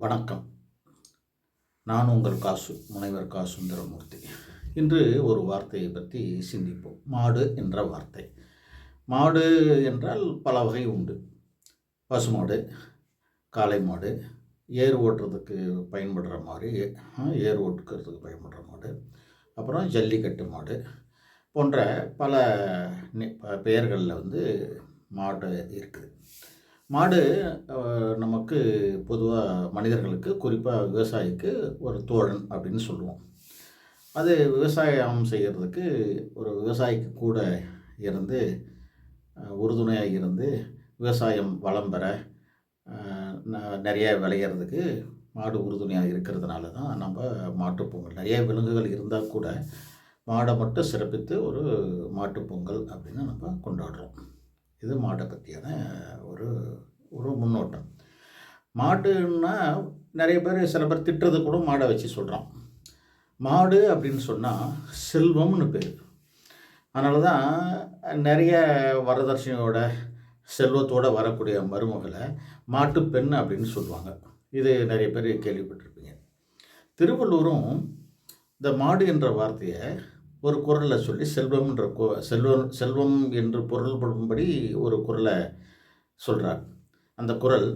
வணக்கம். நான் உங்கள் காசு முனைவர் கா. சுந்தரமூர்த்தி. இன்று ஒரு வார்த்தையை பற்றி சிந்திப்போம். மாடு என்ற வார்த்தை. மாடு என்றால் பல வகை உண்டு. பசுமாடு காளை மாடு ஏர் ஓட்டுறதுக்கு பயன்படுற மாதிரி ஏர் ஓட்டுக்கிறதுக்கு பயன்படுற மாடு அப்புறம் ஜல்லிக்கட்டு மாடு போன்ற பல ப- பெயர்களில் வந்து மாடு இருக்குது. மாடு நமக்கு பொதுவாக மனிதர்களுக்கு குறிப்பாக விவசாயிக்கு ஒரு தோழன் அப்படின்னு சொல்லுவோம். அது விவசாயம் செய்கிறதுக்கு ஒரு விவசாயிக்கு கூட இருந்து உறுதுணையாக இருந்து விவசாயம் வளம் பெற ந- நிறைய விளையிறதுக்கு மாடு உறுதுணையாக இருக்கிறதுனால தான் நம்ம மாட்டுப்பொங்கல் நிறைய விலங்குகள் இருந்தால் கூட மாடை மட்டும் சிறப்பித்து ஒரு மாட்டுப்பொங்கல் அப்படின்னு நம்ம கொண்டாடுறோம். இது மாடை பற்றியான ஒரு ஒரு முன்னோட்டம். மாடுன்னா நிறைய பேர் சில பேர் திட்டுறது கூட மாடை வச்சு சொல்கிறான் மாடு அப்படின்னு சொன்னால் செல்வம்னு பேர். அதனால தான் நிறைய வரதட்சணையோட செல்வத்தோடு வரக்கூடிய மருமகளை மாட்டு பெண் அப்படின்னு சொல்லுவாங்க. இது நிறைய பேர் கேள்விப்பட்டிருப்பீங்க. திருவள்ளூரும் இந்த மாடு என்ற வார்த்தையை ஒரு குரலில் சொல்லி செல்வம்ன்ற செல்வம் செல்வம் என்று பொருள்படும்படி ஒரு குரலை சொல்கிறார் அந்த குரல்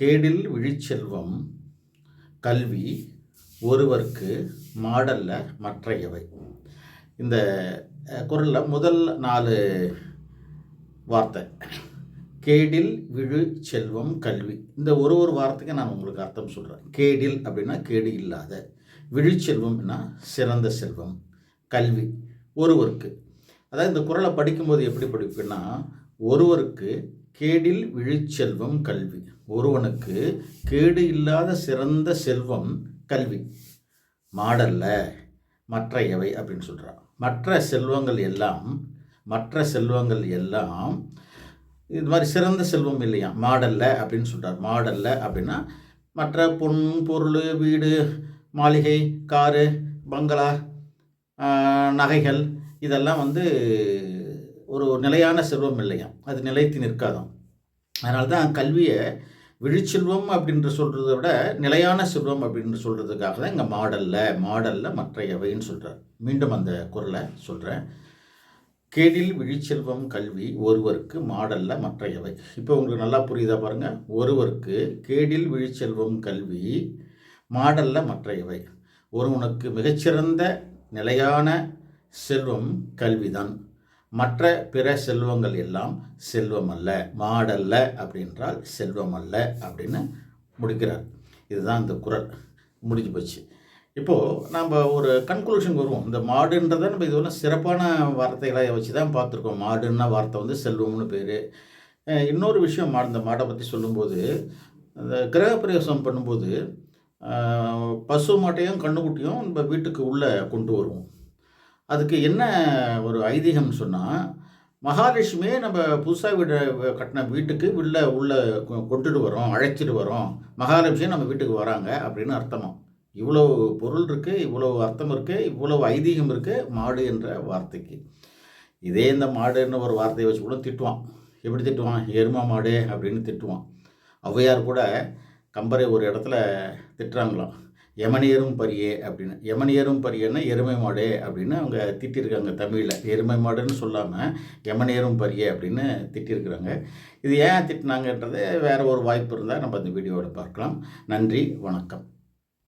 கேடில் விழிச்செல்வம் கல்வி ஒருவர்க்கு மாடல்ல மற்றையவை. இந்த குரலில் முதல் நாலு வார்த்தை கேடில் விழு செல்வம் கல்வி. இந்த ஒரு ஒரு வார்த்தைக்கு நான் உங்களுக்கு அர்த்தம் சொல்கிறேன் கேடில் அப்படின்னா கேடு இல்லாத. விழிச்செல்வம்னா சிறந்த செல்வம். கல்வி ஒருவருக்கு. அதாவது இந்த குரலை படிக்கும்போது எப்படி படிப்பேன்னா ஒருவருக்கு கேடில் விழிச்செல்வம் கல்வி ஒருவனுக்கு கேடு இல்லாத சிறந்த செல்வம் கல்வி. மாடல்ல மற்ற எவை அப்படின்னு சொல்கிறான் மற்ற செல்வங்கள் எல்லாம் மற்ற செல்வங்கள் எல்லாம் இது மாதிரி சிறந்த செல்வம் இல்லையா? மாடல்ல அப்படின்னு சொல்கிறார் மாடல்ல அப்படின்னா மற்ற பொன் பொருள் வீடு மாளிகை காரு பங்களா நகைகள் இதெல்லாம் வந்து ஒரு நிலையான செல்வம் இல்லையா? அது நிலைத்து நிற்காதாம். அதனால தான் கல்வியை விழிச்செல்வம் அப்படின்று சொல்கிறத விட நிலையான செல்வம் அப்படின்னு சொல்கிறதுக்காக தான் இங்கே மாடலில் மாடல்ல மற்றையவைன்னு சொல்கிறார் மீண்டும் அந்த குரலை சொல்கிறேன் கேடில் விழிச்செல்வம் கல்வி ஒருவருக்கு மாடல்ல மற்றையவை இப்போ உங்களுக்கு நல்லா புரியுதா பாருங்கள் ஒருவருக்கு கேடில் விழிச்செல்வம் கல்வி மாடல்ல மற்றையவை ஒருவனுக்கு மிகச்சிறந்த நிலையான செல்வம் கல்விதான். மற்ற பிற செல்வங்கள் எல்லாம் செல்வம் அல்ல மாடல்ல அப்படின்றால் செல்வம் அல்ல அப்படின்னு முடிக்கிறார். இதுதான் இந்த குரல். முடிஞ்சு போச்சு. இப்போது நம்ம ஒரு கன்க்ளூஷன் வருவோம். இந்த மாடுன்றதை நம்ம இது ஒன்றும் சிறப்பான வார்த்தைகளை வச்சு தான் பார்த்துருக்கோம். மாடுன்னா வார்த்தை வந்து செல்வம்னு பேர். இன்னொரு விஷயம் மா- இந்த மாடை பற்றி சொல்லும்போது இந்த கிரகப்பிரவேசம் பண்ணும்போது பசு மாட்டையும் கண்ணுக்குட்டியும் நம்ம வீட்டுக்கு உள்ளே கொண்டு வருவோம். அதுக்கு என்ன ஒரு ஐதீகம்னு சொன்னால் மகாலட்சுமியே நம்ம புதுசாக வீடு கட்டின வீட்டுக்கு உள்ள உள்ளே கொ- கொண்டுட்டு வரோம் அழைச்சிட்டு வரோம் மகாலட்சுமியும் நம்ம வீட்டுக்கு வராங்க அப்படின்னு அர்த்தமாக இவ்வளோ பொருள் இருக்குது இவ்வளோ அர்த்தம் இருக்குது இவ்வளோ ஐதீகம் இருக்குது மாடு என்ற வார்த்தைக்கு. இதே இந்த மாடுன்னு ஒரு வார்த்தையை வச்சு கூட திட்டுவான். எப்படி திட்டுவான்? எருமா மாடு அப்படின்னு திட்டுவான். ஔவையார் கூட கம்பரை ஒரு இடத்துல திட்டுறாங்களாம். யமனியரும் பரியே அப்படின்னு. யமனியரும் பரியன்னா எருமை மாடு அப்படின்னு அவங்க திட்டிருக்காங்க தமிழில். எருமை மாடுன்னு சொல்லாமல் யமனியரும் பரியே அப்படின்னு திட்டிருக்கிறாங்க. இது ஏன் திட்டினாங்கன்றது வேறு ஒரு வாய்ப்பு இருந்தால் நம்ம அந்த வீடியோவில் பார்க்கலாம். நன்றி வணக்கம்.